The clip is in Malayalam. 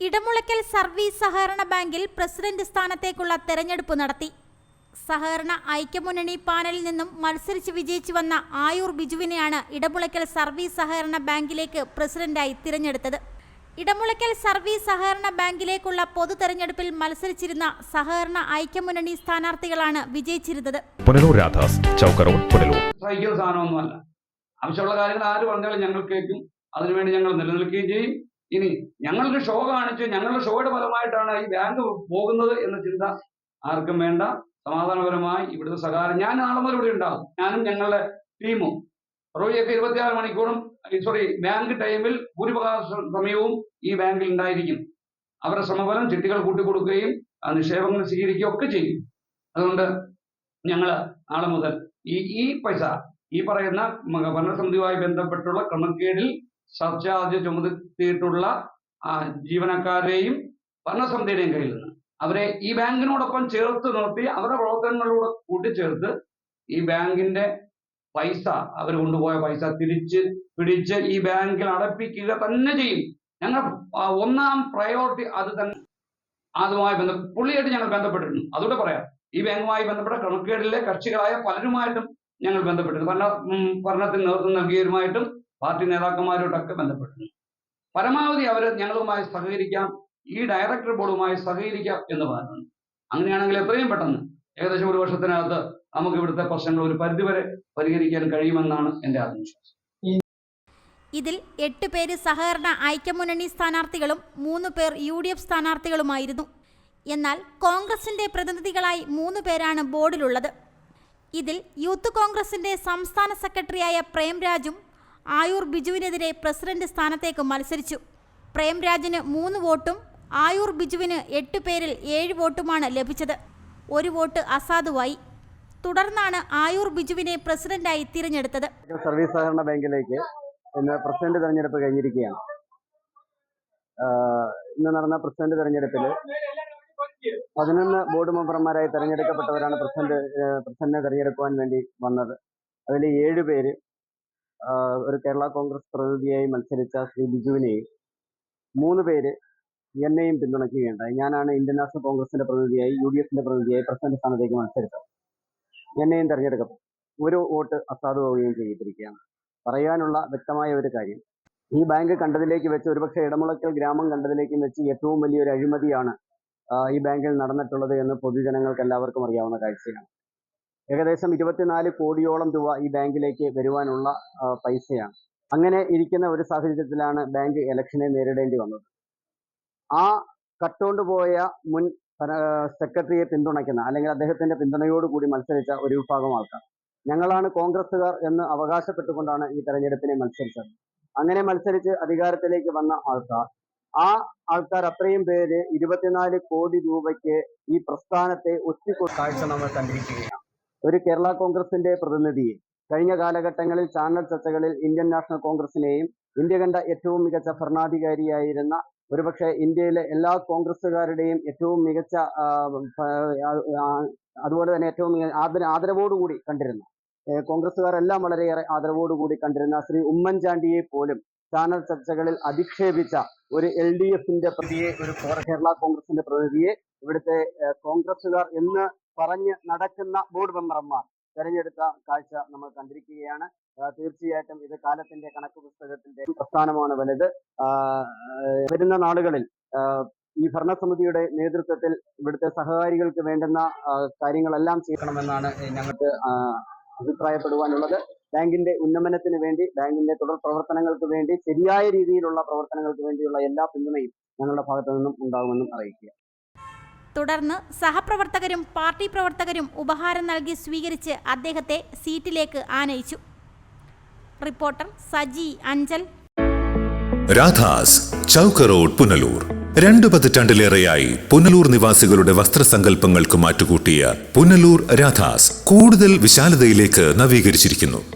ഇടമുളയ്ക്കൽ സർവീസ് സഹകരണ ബാങ്കിൽ പ്രസിഡന്റ് സ്ഥാനത്തേക്കുള്ള തെരഞ്ഞെടുപ്പ് നടത്തി. സഹകരണ ഐക്യമുന്നണി പാനലിൽ നിന്നും മത്സരിച്ച് വിജയിച്ചു വന്ന ആയൂർ ബിജുവിനെയാണ് ഇടമുളയ്ക്കൽ സർവീസ് സഹകരണ ബാങ്കിലേക്ക് പ്രസിഡന്റായി തിരഞ്ഞെടുത്തത്. ഇടമുളയ്ക്കൽ സർവീസ് സഹകരണ ബാങ്കിലേക്കുള്ള പൊതു തെരഞ്ഞെടുപ്പിൽ മത്സരിച്ചിരുന്ന സഹകരണ ഐക്യമുന്നണി സ്ഥാനാർത്ഥികളാണ് വിജയിച്ചിരുന്നത്. പുനലൂർ രാധാസ് ചൗക്കറോഡ് പുനലൂർ. സഹിക്കുന്ന സാധനമൊന്നുമല്ല. ആവശ്യമുള്ള കാര്യങ്ങൾ ആര് പറഞ്ഞാലും ഞങ്ങൾ കേൾക്കും. അതിനുവേണ്ടി ഞങ്ങൾ നിലനിൽക്കുകയും ചെയ്യും. ഇനി ഞങ്ങൾക്ക് ഷോ കാണിച്ചു ഞങ്ങളുടെ ഷോയുടെ ഫലമായിട്ടാണ് ഈ ബാങ്ക് പോകുന്നത് എന്ന ചിന്ത ആർക്കും വേണ്ട. സമാധാനപരമായി ഇവിടുത്തെ സഹകാരം ഞാൻ നാളെ മുതൽ ഇവിടെ ഉണ്ടാകും ഞാനും ഞങ്ങളുടെ ടീമും റോയിയൊക്കെ ഇരുപത്തിയാറ് മണിക്കൂറും സോറി ബാങ്ക് ടൈമിൽ ഭൂരിഭാഗ സമയവും ഈ ബാങ്കിൽ ഉണ്ടായിരിക്കും. അവരുടെ ശ്രമഫലം ചിട്ടികൾ കൂട്ടിക്കൊടുക്കുകയും നിക്ഷേപങ്ങൾ സ്വീകരിക്കുകയും ഒക്കെ ചെയ്യും. അതുകൊണ്ട് ഞങ്ങൾ നാളെ മുതൽ ഈ ഈ പൈസ ഈ പറയുന്ന ഭരണസമിതിയുമായി ബന്ധപ്പെട്ടുള്ള ക്രമക്കേടിൽ സർചാർജ് ചുമത്തിയിട്ടുള്ള ജീവനക്കാരെയും ഭരണസമിതിയുടെയും കയ്യിൽ നിന്ന് അവരെ ഈ ബാങ്കിനോടൊപ്പം ചേർത്ത് നിർത്തി അവരുടെ പ്രവർത്തനങ്ങളിലൂടെ കൂട്ടിച്ചേർത്ത് ഈ ബാങ്കിന്റെ പൈസ അവർ കൊണ്ടുപോയ പൈസ തിരിച്ച് പിടിച്ച് ഈ ബാങ്കിൽ അടപ്പിക്കുക തന്നെ ചെയ്യും. ഞങ്ങൾ ഒന്നാം പ്രയോറിറ്റി അത് തന്നെ അതുമായി ബന്ധ പുള്ളിയായിട്ട് ഞങ്ങൾ ബന്ധപ്പെട്ടിരുന്നു. അതുകൂടെ പറയാം ഈ ബാങ്കുമായി ബന്ധപ്പെട്ട ക്രമക്കേടിലെ കക്ഷികളായ പലരുമായിട്ടും ഞങ്ങൾ ബന്ധപ്പെട്ടിട്ടുണ്ട് ഭരണ ഭരണത്തിന് നേതൃത്വം നൽകിയവരുമായിട്ടും പാർട്ടി നേതാക്കന്മാരോടൊക്കെ ബന്ധപ്പെട്ടു പരമാവധി അവർ ഞങ്ങളുമായി സഹകരിക്കാം ഈ ഡയറക്ടർ ബോർഡുമായി സഹകരിക്കാം എന്ന് പറഞ്ഞിട്ടുണ്ട് അങ്ങനെയാണെങ്കിൽ എത്രയും പെട്ടെന്ന് ഏകദേശം ഒരു വർഷത്തിനകത്ത് നമുക്ക് ഇവിടുത്തെ പ്രശ്നങ്ങൾ ഒരു പരിധിവരെ പരിഹരിക്കാൻ കഴിയുമെന്നാണ് എന്റെ ആത്മവിശ്വാസം. ഇതിൽ എട്ട് പേര് സഹകരണ ഐക്യമുന്നണി സ്ഥാനാർത്ഥികളും മൂന്ന് പേർ യു ഡി എഫ് സ്ഥാനാർത്ഥികളുമായിരുന്നു. എന്നാൽ കോൺഗ്രസിന്റെ പ്രതിനിധികളായി മൂന്ന് പേരാണ് ബോർഡിലുള്ളത്. ഇതിൽ യൂത്ത് കോൺഗ്രസിന്റെ സംസ്ഥാന സെക്രട്ടറിയായ പ്രേംരാജും ആയൂർ ബിജുവിനെതിരെ പ്രസിഡന്റ് സ്ഥാനത്തേക്ക് മത്സരിച്ചു. പ്രേംരാജിന് മൂന്ന് വോട്ടും ആയൂർ ബിജുവിന് എട്ട് പേരിൽ ഏഴ് വോട്ടുമാണ് ലഭിച്ചത്. ഒരു വോട്ട് അസാധുവായി. തുടർന്നാണ് ആയൂർ ബിജുവിനെ പ്രസിഡന്റായി തിരഞ്ഞെടുത്തത്. സർവീസ് സഹകരണ ബാങ്കിലേക്ക് പ്രസിഡന്റ് തെരഞ്ഞെടുപ്പ് കഴിഞ്ഞിരിക്കുകയാണ്. ഇന്ന് നടന്ന പ്രസിഡന്റ് തെരഞ്ഞെടുപ്പിൽ പതിനൊന്ന് ബോർഡ് മെമ്പർമാരായി തെരഞ്ഞെടുക്കപ്പെട്ടവരാണ് പ്രസിഡന്റ് പ്രസിഡന്റിനെ തെരഞ്ഞെടുക്കുവാൻ വേണ്ടി വന്നത്. അതിൽ ഏഴ് പേര് ഒരു കേരള കോൺഗ്രസ് പ്രതിനിധിയായി മത്സരിച്ച ശ്രീ ബിജുവിനെയും മൂന്ന് പേര് എന്നെയും പിന്തുണയ്ക്കുകയുണ്ടായി. ഞാനാണ് ഇന്ത്യൻ നാഷണൽ കോൺഗ്രസിന്റെ പ്രതിനിധിയായി യു ഡി എഫിന്റെ പ്രതിനിധിയായി പ്രസിഡന്റ് സ്ഥാനത്തേക്ക് മത്സരിച്ചത്. എന്നെയും തെരഞ്ഞെടുക്കപ്പെട്ടു ഒരു വോട്ട് അസാധുവാവുകയും ചെയ്തിരിക്കുകയാണ്. പറയാനുള്ള വ്യക്തമായ ഒരു കാര്യം ഈ ബാങ്ക് കണ്ടതിലേക്ക് വെച്ച് ഒരുപക്ഷെ ഇടമുളക്കൽ ഗ്രാമം കണ്ടതിലേക്കും വെച്ച് ഏറ്റവും വലിയൊരു അഴിമതിയാണ് ഈ ബാങ്കിൽ നടന്നിട്ടുള്ളത് എന്ന് പൊതുജനങ്ങൾക്ക് എല്ലാവർക്കും അറിയാവുന്ന കാഴ്ചയാണ്. ഏകദേശം ഇരുപത്തിനാല് കോടിയോളം രൂപ ഈ ബാങ്കിലേക്ക് വരുവാനുള്ള പൈസയാണ്. അങ്ങനെ ഇരിക്കുന്ന ഒരു സാഹചര്യത്തിലാണ് ബാങ്ക് ഇലക്ഷനെ നേരിടേണ്ടി വന്നത്. ആ കട്ടുകൊണ്ടുപോയ മുൻ പര- സെക്രട്ടറിയെ പിന്തുണയ്ക്കുന്ന അല്ലെങ്കിൽ അദ്ദേഹത്തിന്റെ പിന്തുണയോടുകൂടി മത്സരിച്ച ഒരു വിഭാഗം ആൾക്കാർ. ഞങ്ങളാണ് കോൺഗ്രസ്സുകാർ എന്ന് അവകാശപ്പെട്ടുകൊണ്ടാണ് ഈ തെരഞ്ഞെടുപ്പിനെ മത്സരിച്ചത്. അങ്ങനെ മത്സരിച്ച് അധികാരത്തിലേക്ക് വന്ന ആൾക്കാർ ആ ആൾക്കാർ അത്രയും പേര് ഇരുപത്തിനാല് കോടി രൂപയ്ക്ക് ഈ പ്രസ്ഥാനത്തെ ഒറ്റ കാഴ്ച നമ്മൾ കണ്ടിരിക്കുകയാണ്. ഒരു കേരള കോൺഗ്രസിന്റെ പ്രതിനിധിയെ കഴിഞ്ഞ കാലഘട്ടങ്ങളിൽ ചാനൽ ചർച്ചകളിൽ ഇന്ത്യൻ നാഷണൽ കോൺഗ്രസിനെയും ഇന്ത്യ കണ്ട ഏറ്റവും മികച്ച ഭരണാധികാരിയായിരുന്ന ഒരുപക്ഷെ ഇന്ത്യയിലെ എല്ലാ കോൺഗ്രസ്സുകാരുടെയും ഏറ്റവും മികച്ച അതുപോലെ തന്നെ ഏറ്റവും ആദര ആദരവോടുകൂടി കണ്ടിരുന്ന കോൺഗ്രസുകാരെല്ലാം വളരെയേറെ ആദരവോടുകൂടി കണ്ടിരുന്ന ശ്രീ ഉമ്മൻചാണ്ടിയെ പോലും ചാനൽ ചർച്ചകളിൽ അധിക്ഷേപിച്ച ഒരു എൽ ഡി എഫിന്റെ പ്രതിയെ ഒരു കേരള കോൺഗ്രസിന്റെ പ്രതിനിധിയെ ഇവിടുത്തെ കോൺഗ്രസുകാർ എന്ന് പറഞ്ഞ് നടക്കുന്ന ബോർഡ് മെമ്പർമാർ. തെരഞ്ഞെടുത്ത കാഴ്ച നമ്മൾ കണ്ടിരിക്കുകയാണ്. തീർച്ചയായിട്ടും ഇത് കാലത്തിന്റെ കണക്ക് പുസ്തകത്തിന്റെ പ്രസ്ഥാനമാണ് വലുത്. വരുന്ന നാളുകളിൽ ഈ ഭരണസമിതിയുടെ നേതൃത്വത്തിൽ ഇവിടുത്തെ സഹകാരികൾക്ക് വേണ്ടുന്ന കാര്യങ്ങളെല്ലാം ചെയ്യണമെന്നാണ് ഞങ്ങൾക്ക് അഭിപ്രായപ്പെടുവാനുള്ളത്. ബാങ്കിന്റെ ഉന്നമനത്തിന് വേണ്ടി ബാങ്കിന്റെ തുടർ പ്രവർത്തനങ്ങൾക്ക് വേണ്ടി ശരിയായ രീതിയിലുള്ള പ്രവർത്തനങ്ങൾക്ക് വേണ്ടിയുള്ള എല്ലാ പിന്തുണയും ഞങ്ങളുടെ ഭാഗത്തു നിന്നും ഉണ്ടാകുമെന്നും അറിയിക്കുക. തുടർന്ന് സഹപ്രവർത്തകരും പാർട്ടി പ്രവർത്തകരും ഉപഹാരം നൽകി സ്വീകരിച്ച് അദ്ദേഹത്തെ സീറ്റിലേക്ക് ആനയിച്ചു. റിപ്പോർട്ടർ സജി അഞ്ചൽ. രാധാസ് ചൗക്ക് റോഡ് പുനലൂർ. രണ്ടു പതിറ്റാണ്ടിലേറെയായി പുനലൂർ നിവാസികളുടെ വസ്ത്രസങ്കല്പങ്ങൾക്ക് മാറ്റുകൂട്ടിയ പുനലൂർ രാധാസ് കൂടുതൽ വിശാലതയിലേക്ക് നവീകരിച്ചിരിക്കുന്നു.